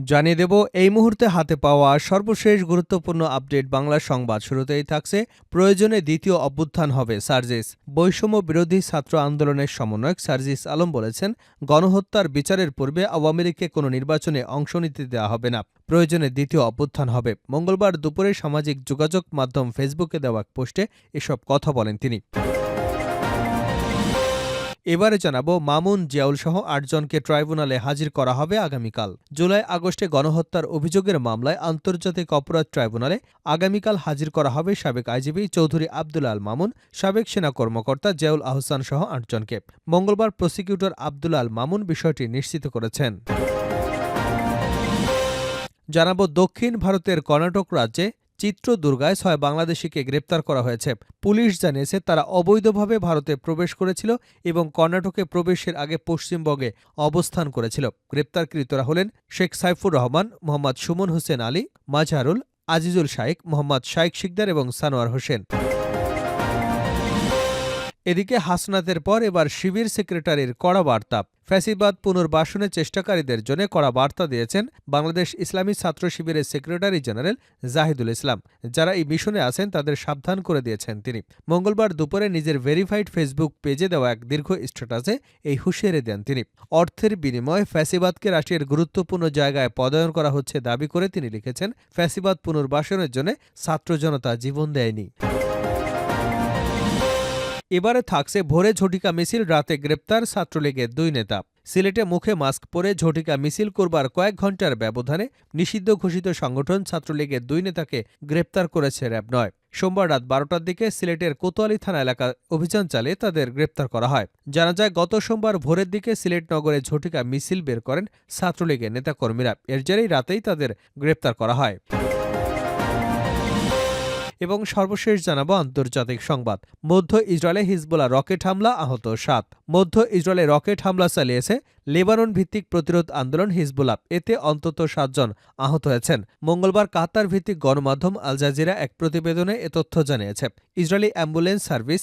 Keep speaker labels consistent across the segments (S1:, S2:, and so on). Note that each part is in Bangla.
S1: জানিয়ে দেব, এই মুহূর্তে হাতে পাওয়া সর্বশেষ গুরুত্বপূর্ণ আপডেট বাংলা সংবাদ শুরুতেই থাকছে। প্রয়োজনে দ্বিতীয় অভ্যুত্থান হবে সার্জিস। বৈষম্য বিরোধী ছাত্র আন্দোলনের সমন্বয়ক সার্জিস আলম বলেছেন, গণহত্যার বিচারের পূর্বে আওয়ামী লীগকে কোনো নির্বাচনে অংশ নিতে দেওয়া হবে না। প্রয়োজনে দ্বিতীয় অভ্যুত্থান হবে। মঙ্গলবার দুপুরে সামাজিক যোগাযোগ মাধ্যম ফেসবুকে দেওয়া এক পোস্টে এসব কথা বলেন তিনি। এবারে জানাব মামুন জিয়াউল সহ আটজনকে ট্রাইব্যুনালে হাজির করা হবে আগামীকাল। জুলাই আগস্টে গণহত্যার অভিযোগের মামলায় আন্তর্জাতিক অপরাধ ট্রাইব্যুনালে আগামীকাল হাজির করা হবে সাবেক আইজিবি চৌধুরী আব্দুল আল মামুন, সাবেক সেনা কর্মকর্তা জিয়াউল আহসান সহ আটজনকে। মঙ্গলবার প্রসিকিউটর আব্দুল আল মামুন বিষয়টি নিশ্চিত করেছেন। জানাব দক্ষিণ ভারতের কর্ণাটক রাজ্যে চিত্রদুর্গায় ছয় বাংলাদেশিকে গ্রেপ্তার করা হয়েছে। পুলিশ জানিয়েছে তারা অবৈধভাবে ভারতে প্রবেশ করেছিল এবং কর্ণাটকে প্রবেশের আগে পশ্চিমবঙ্গে অবস্থান করেছিল। গ্রেপ্তারকৃতরা হলেন শেখ সাইফুর রহমান, মোহাম্মদ সুমন হোসেন আলী মাজহারুল আজিজুল শাইক মোহাম্মদ শাইক শিকদার এবং সানোয়ার হোসেন। এদিকে হাসনাতের পর এবার শিবির সেক্রেটারির কড়া বার্তা। ফ্যাসিবাদ পুনর্বাসনের চেষ্টাকারীদের জন্য কড়া বার্তা দিয়েছেন বাংলাদেশ ইসলামী ছাত্র শিবিরের সেক্রেটারি জেনারেল জাহিদুল ইসলাম। যারা এই মিশনে আছেন, তাদের সাবধান করে দিয়েছেন তিনি। মঙ্গলবার দুপুরে নিজের ভেরিফাইড ফেসবুক পেজে দেওয়া এক দীর্ঘ স্ট্যাটাসে এই হুঁশিয়ারি দেন তিনি। অর্থের বিনিময়ে ফ্যাসিবাদকে রাশিয়ার গুরুত্বপূর্ণ জায়গায় পদায়ন করা হচ্ছে দাবি করে তিনি লিখেছেন, ফ্যাসিবাদ পুনর্বাসনের জন্য ছাত্র জনতা জীবন দেয়নি। এবারে থাকছে ভোরে ঝটিকা মিছিল, রাতে গ্রেপ্তার ছাত্রলীগের দুই নেতা। সিলেটে মুখে মাস্ক পরে ঝটিকা মিছিল করবার কয়েক ঘণ্টার ব্যবধানে নিষিদ্ধ ঘোষিত সংগঠন ছাত্রলীগের দুই নেতাকে গ্রেপ্তার করেছে র্যাব নয়। সোমবার রাত বারোটার দিকে সিলেটের কোতোয়ালি থানা এলাকা অভিযান চালিয়ে তাদের গ্রেপ্তার করা হয়। জানা যায়, গত সোমবার ভোরের দিকে সিলেট নগরে ঝটিকা মিছিল বের করেন ছাত্রলীগের নেতাকর্মীরা। এর জেরেই রাতেই তাদের গ্রেপ্তার করা হয়। এবং সর্বশেষ জানাব আন্তর্জাতিক সংবাদ। মধ্য ইসরায়েলে হিজবোলা রকেট হামলা আহত সাত। মধ্য ইসরায়েলে রকেট হামলা চালিয়েছে লেবানন ভিত্তিক প্রতিরোধ আন্দোলন হিজবুলা এতে অন্তত সাতজন আহত হয়েছেন। মঙ্গলবার কাতার ভিত্তিক গণমাধ্যম আল জাজিরা এক প্রতিবেদনে এ তথ্য জানিয়েছে। Israeli ambulance service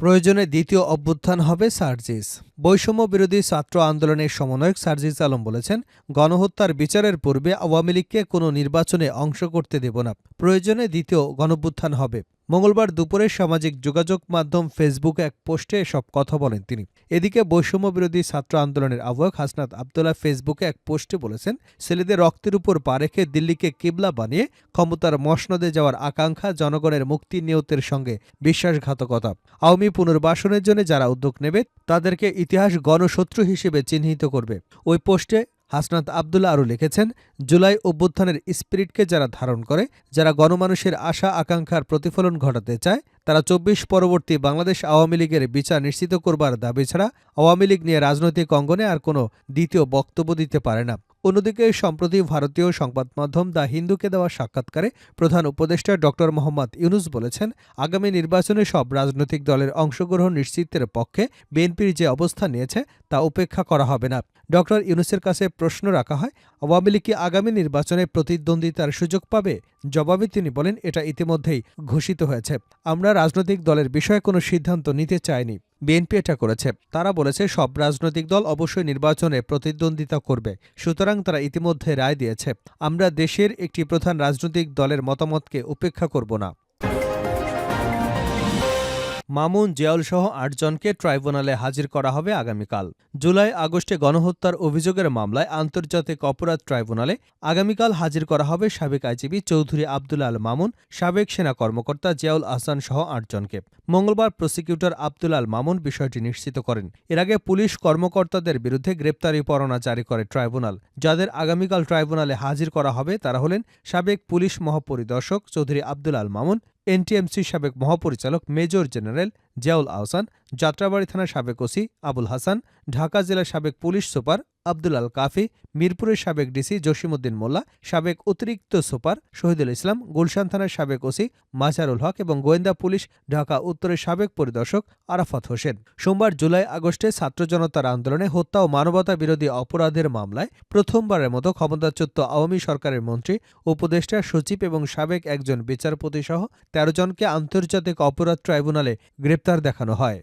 S1: প্রয়োজনে দ্বিতীয় অভ্যুত্থান হবে সার্জিস। বৈষম্য বিরোধী ছাত্র আন্দোলনের সমন্বয়ক সার্জিস আলম বলেছেন, গণহত্যার বিচারের পূর্বে আওয়ামী লীগকে কোনো নির্বাচনে অংশ করতে দেব না। প্রয়োজনে দ্বিতীয় গণভ্যুত্থান হবে। মঙ্গলবার দুপুরে সামাজিক যোগাযোগ মাধ্যম ফেসবুকে এক পোস্টে এসব কথা বলেন তিনি। এদিকে বৈষম্য বিরোধী ছাত্র আন্দোলনের আহ্বায়ক হাসনাত আবদুল্লাহ ফেসবুকে এক পোস্টে বলেছেন, ছেলেদের রক্তের উপর পা রেখে দিল্লিকে কিবলা বানিয়ে ক্ষমতার মসনদে যাওয়ার আকাঙ্ক্ষা জনগণের মুক্তি নিয়তের সঙ্গে বিশ্বাসঘাতকতা। আওয়ামী পুনর্বাসনের জন্য যারা উদ্যোগ নেবে, তাদেরকে ইতিহাস গণশত্রু হিসেবে চিহ্নিত করবে। ওই পোস্টে হাসনাত আবদুল্লা আরও লিখেছেন, জুলাই অভ্যুত্থানের স্পিরিটকে যারা ধারণ করে, যারা গণমানুষের আশা, আকাঙ্ক্ষার প্রতিফলন ঘটাতে চায়, তারা চব্বিশ পরবর্তী বাংলাদেশ আওয়ামী লীগের বিচার নিশ্চিত করবার দাবি ছাড়া আওয়ামী লীগ নিয়ে রাজনৈতিক অঙ্গনে আর কোনো দ্বিতীয় বক্তব্য দিতে পারে না। অন্যদিকে সম্প্রতি ভারতীয় সংবাদ মাধ্যম দ্য হিন্দুকে দেওয়া সাক্ষাৎকারে প্রধান উপদেষ্টা ড. মোহাম্মদ ইউনুস বলেছেন, আগামী নির্বাচনে সব রাজনৈতিক দলের অংশগ্রহণ নিশ্চিতের পক্ষে বিএনপির যে অবস্থান নিয়েছে, তা উপেক্ষা করা হবে না। ড ইউনুসের কাছে প্রশ্ন রাখা হয়, আওয়ামী লীগ কি আগামী নির্বাচনে প্রতিদ্বন্দ্বিতার সুযোগ পাবে? জবাবে তিনি বলেন, এটা ইতিমধ্যেই ঘোষিত হয়েছে। আমরা রাজনৈতিক দলের বিষয়ে কোনো সিদ্ধান্ত নিতে চাইনি। বিএনপি এটা করেছে। তারা বলেছে, সব রাজনৈতিক দল অবশ্যই নির্বাচনে প্রতিদ্বন্দ্বিতা করবে। সুতরাং তারা ইতিমধ্যে রায় দিয়েছে। আমরা দেশের একটি প্রধান রাজনৈতিক দলের মতামতকে উপেক্ষা করব না। মামুন জিয়াউলসহ আটজনকে ট্রাইব্যুনালে হাজির করা হবে আগামীকাল। জুলাই, আগস্টে গণহত্যার অভিযোগের মামলায় আন্তর্জাতিক অপরাধ ট্রাইব্যুনালে আগামীকাল হাজির করা হবে সাবেক আইজিবি চৌধুরী আব্দুল আল মামুন, সাবেক সেনা কর্মকর্তা জিয়াউল আহসান সহ আটজনকে মঙ্গলবার প্রসিকিউটর আব্দুল আল মামুন বিষয়টি নিশ্চিত করেন। এর আগে পুলিশ কর্মকর্তাদের বিরুদ্ধে গ্রেপ্তারি পরোয়ানা জারি করে ট্রাইব্যুনাল। যাদের আগামীকাল ট্রাইব্যুনালে হাজির করা হবে তারা হলেন সাবেক পুলিশ মহাপরিদর্শক চৌধুরী আব্দুল আল মামুন এনটিএমসি সাবেক মহাপরিচালক মেজর জেনারেল জিয়াউল আহসান, যাত্রাবাড়ি থানার সাবেক ওসি আবুল হাসান, ঢাকা জেলার সাবেক পুলিশ সুপার আব্দুল আল কাফি, মিরপুরের সাবেক ডিসি জসিমউদ্দিন মোল্লা, সাবেক অতিরিক্ত সুপার শহীদুল ইসলাম, গুলশান থানার সাবেক ওসি মাজারুল হক এবং গোয়েন্দা পুলিশ ঢাকা উত্তরের সাবেক পরিদর্শক আরাফাত হোসেন। সোমবার জুলাই আগস্টে ছাত্র জনতার আন্দোলনে হত্যা ও মানবতা বিরোধী অপরাধের মামলায় প্রথমবারের মতো ক্ষমতাচ্যুত আওয়ামী সরকারের মন্ত্রী, উপদেষ্টা সচিব এবং সাবেক একজন বিচারপতি সহ তেরো জনকে আন্তর্জাতিক অপরাধ ট্রাইব্যুনালে গ্রেপ্তার দেখানো হয়।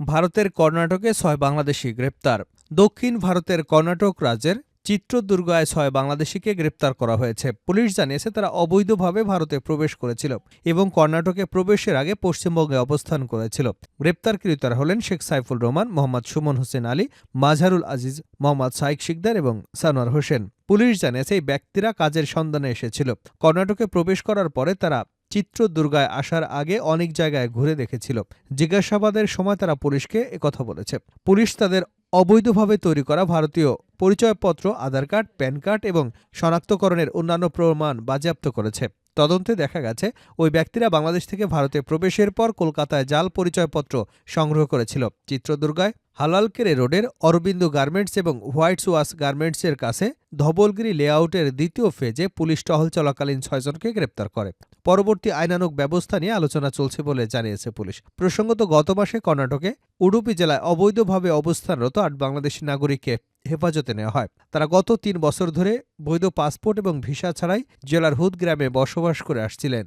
S1: ভারতের কর্ণাটকে ছয় বাংলাদেশি গ্রেপ্তার। দক্ষিণ ভারতের কর্ণাটক রাজ্যের চিত্রদুর্গায় ছয় বাংলাদেশিকে গ্রেপ্তার করা হয়েছে। পুলিশ জানিয়েছে, তারা অবৈধভাবে ভারতে প্রবেশ করেছিল এবং কর্ণাটকে প্রবেশের আগে পশ্চিমবঙ্গে অবস্থান করেছিল। গ্রেপ্তারকৃতরা হলেন শেখ সাইফুল রহমান, মোহাম্মদ সুমন হোসেন আলী, মাঝারুল আজিজ, মোহাম্মদ সাইক শিকদার এবং সানোয়ার হোসেন। পুলিশ জানিয়েছে, এই ব্যক্তিরা কাজের সন্ধানে এসেছিল। কর্ণাটকে প্রবেশ করার পরে তারা চিত্রদুর্গায় আসার আগে অনেক জায়গায় ঘুরে দেখেছিল। জিজ্ঞাসাবাদের সময় তারা পুলিশকে একথা বলেছে। পুলিশ তাদের অবৈধভাবে তৈরি করা ভারতীয় পরিচয়পত্র, আধার কার্ড, প্যান কার্ড এবং শনাক্তকরণের অন্যান্য প্রমাণ বাজেয়াপ্ত করেছে। তদন্তে দেখা গেছে, ওই ব্যক্তিরা বাংলাদেশ থেকে ভারতে প্রবেশের পর কলকাতায় জাল পরিচয়পত্র সংগ্রহ করেছিল। চিত্রদুর্গায় হালালকেরে রোডের অরবিন্দু গার্মেন্টস এবং হোয়াইটস ওয়াশ গার্মেন্টসের কাছে ধবলগিরি লেআউটের দ্বিতীয় ফেজে পুলিশ টহল চলাকালীন ছয়জনকে গ্রেপ্তার করে। পরবর্তী আইনানুগ ব্যবস্থা নিয়ে আলোচনা চলছে বলে জানিয়েছে পুলিশ। প্রসঙ্গত গত মাসে কর্ণাটকে, উডুপি জেলায় অবৈধভাবে অবস্থানরত আট বাংলাদেশি নাগরিককে হেফাজতে নেওয়া হয়। তারা গত তিন বছর ধরে বৈধ পাসপোর্ট এবং ভিসা ছাড়াই জেলার হুদ গ্রামে বসবাস করে আসছিলেন।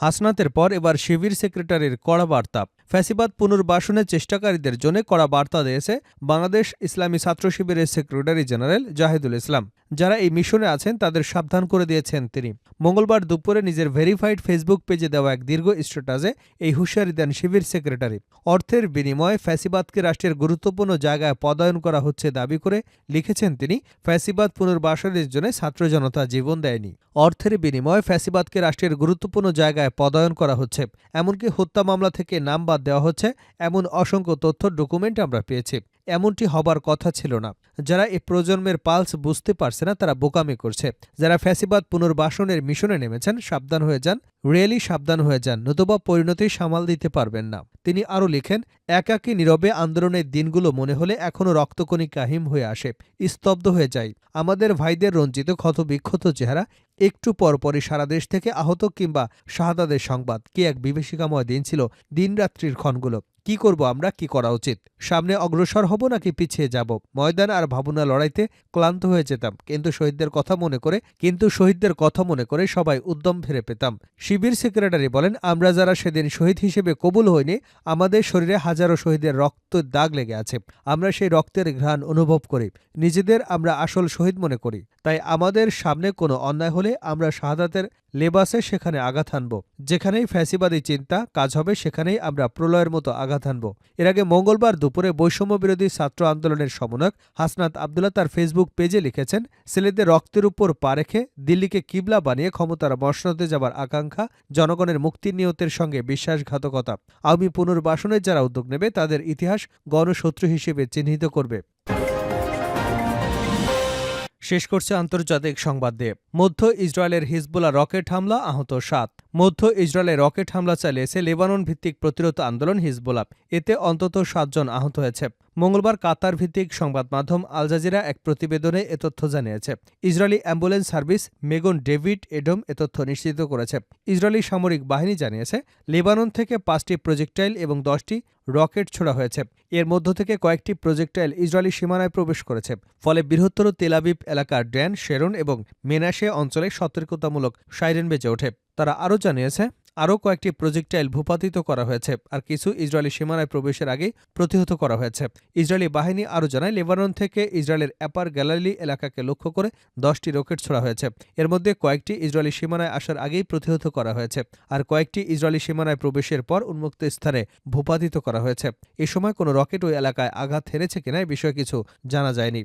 S1: হাসনাতের পর এবার শিবির সেক্রেটারির কড়া বার্তা। ফ্যাসিবাদ পুনর্বাসনের চেষ্টাকারীদের জন্য কড়া বার্তা দিয়েছে বাংলাদেশ ইসলামী ছাত্র শিবিরের সেক্রেটারি জেনারেল জাহিদুল ইসলাম। যারা এই মিশনে আছেন, তাদের সাবধান করে দিয়েছেন তিনি। মঙ্গলবার দুপুরে নিজের ভেরিফাইড ফেসবুক পেজে দেওয়া এক দীর্ঘ স্ট্যাটাসে এই হুঁশিয়ারি দেন শিবির সেক্রেটারি। অর্থের বিনিময়ে ফ্যাসিবাদকে রাষ্ট্রের গুরুত্বপূর্ণ জায়গায় পদায়ন করা হচ্ছে দাবি করে লিখেছেন তিনি, ফ্যাসিবাদ পুনর্বাসনের জন্য ছাত্র জনতা জীবন দেয়নি। অর্থের বিনিময়ে ফ্যাসিবাদকে রাষ্ট্রের গুরুত্বপূর্ণ জায়গায় পদায়ন করা হচ্ছে, এমনকি হত্যা মামলা থেকে নাম বাদ দেওয়া হচ্ছে। এমন অসংখ্য তথ্য ডকুমেন্ট আমরা পেয়েছি। এমনটি হবার কথা ছিল না। যারা এই প্রজন্মের পালস বুঝতে পারছে না, তারা বোকামি করছে। যারা ফ্যাসিবাদ পুনর্বাসনের মিশনে নেমেছেন, সাবধান হয়ে যান, রিয়েলি সাবধান হয়ে যান, নতুবা পরিণতি সামাল দিতে পারবেন না। তিনি আরও লিখেন, একাকী নীরবে আন্দোলনের দিনগুলো মনে হলে এখনও রক্তকণিকা হিম হয়ে আসে, স্তব্ধ হয়ে যায়। আমাদের ভাইদের রঞ্জিত ক্ষতবিক্ষত চেহারা, একটু পরপরই সারা দেশ থেকে আহত কিংবা শাহাদাদের সংবাদ। কি এক বিভীষিকাময় দিন ছিল দিনরাত্রির ক্ষণগুলো। কি করব আমরা? কি করা উচিত? সামনে অগ্রসর হব নাকি পিছিয়ে যাব? ময়দান আর ভাবনা লড়াইতে ক্লান্ত হয়ে যেতাম। কিন্তু শহীদদের কথা মনে করে, কিন্তু শহীদদের কথা মনে করে সবাই উদ্যম ফিরে পেতাম। শিবির সেক্রেটারি বলেন, আমরা যারা সেদিন শহীদ হিসেবে কবুল হইনি, আমাদের শরীরে হাজারো শহীদের রক্ত দাগ লেগে আছে। আমরা সেই রক্তের ঘ্রাণ অনুভব করি। নিজেদের আমরা আসল শহীদ মনে করি। তাই আমাদের সামনে কোনো অন্যায় হলে আমরা শাহাদাতের লেবাসে সেখানে আঘাত হানব। যেখানেই ফ্যাসিবাদী চিন্তা কাজ হবে, সেখানেই আমরা প্রলয়ের মতো আঘাত হানব। এর আগে মঙ্গলবার দুপুরে বৈষম্য বিরোধী ছাত্র আন্দোলনের সমন্বয়ক হাসনাত আবদুল্লাহ তার ফেসবুক পেজে লিখেছেন, ছেলেদের রক্তের উপর পা রেখে দিল্লিকে কিবলা বানিয়ে ক্ষমতার মসনদে যাবার আকাঙ্ক্ষা জনগণের মুক্তির নিয়তের সঙ্গে বিশ্বাসঘাতকতা। আওয়ামী পুনর্বাসনের যারা উদ্যোগ নেবে, তাদের ইতিহাস গণশত্রু হিসেবে চিহ্নিত করবে। শেষ করছে আন্তর্জাতিক সংবাদ দিয়ে। মধ্য ইসরায়েলের হিজবুল্লাহ রকেট হামলা, আহত সাত। মধ্য ইসরায়েলে রকেট হামলা চালিয়েছে লেবানন ভিত্তিক প্রতিরোধ আন্দোলন হিজবুল্লাহ। এতে অন্তত সাতজন আহত হয়েছে। মঙ্গলবার কাতার ভিত্তিক সংবাদ মাধ্যম আল জাজিরা এক প্রতিবেদনে এ তথ্য জানিয়েছে। Israeli ambulance service Magen David Adom এ তথ্য নিশ্চিত করেছে। ইসরায়েলি সামরিক বাহিনী জানিয়েছে, লেবানন থেকে পাঁচটি প্রজেক্টাইল এবং দশটি রকেট ছোড়া হয়েছে। এর মধ্য থেকে কয়েকটি প্রজেক্টাইল ইসরায়েলি সীমানায় প্রবেশ করেছে। ফলে বৃহত্তর তেলাবিব এলাকার ড্যান, শেরন এবং মেনাশে অঞ্চলে সতর্কতামূলক সাইরেন বেজে ওঠে। তারা আরও জানিয়েছে, আরও কয়েকটি প্রজেক্টাইল ভূপাতিত করা হয়েছে আর কিছু ইসরায়েলি সীমানায় প্রবেশের আগে প্রতিহত করা হয়েছে। ইসরায়েলি বাহিনী আরও জানায়, লেবানন থেকে ইসরায়েলের অ্যাপার গ্যালালি এলাকাকে লক্ষ্য করে দশটি রকেট ছোড়া হয়েছে। এর মধ্যে কয়েকটি ইসরায়েলি সীমানায় আসার আগেই প্রতিহত করা হয়েছে আর কয়েকটি ইসরায়েলি সীমানায় প্রবেশের পর উন্মুক্ত স্থানে ভূপাতিত করা হয়েছে। এ সময় কোনো রকেট ওই এলাকায় আঘাত হেরেছে কিনা এ বিষয়ে কিছু জানা যায়নি।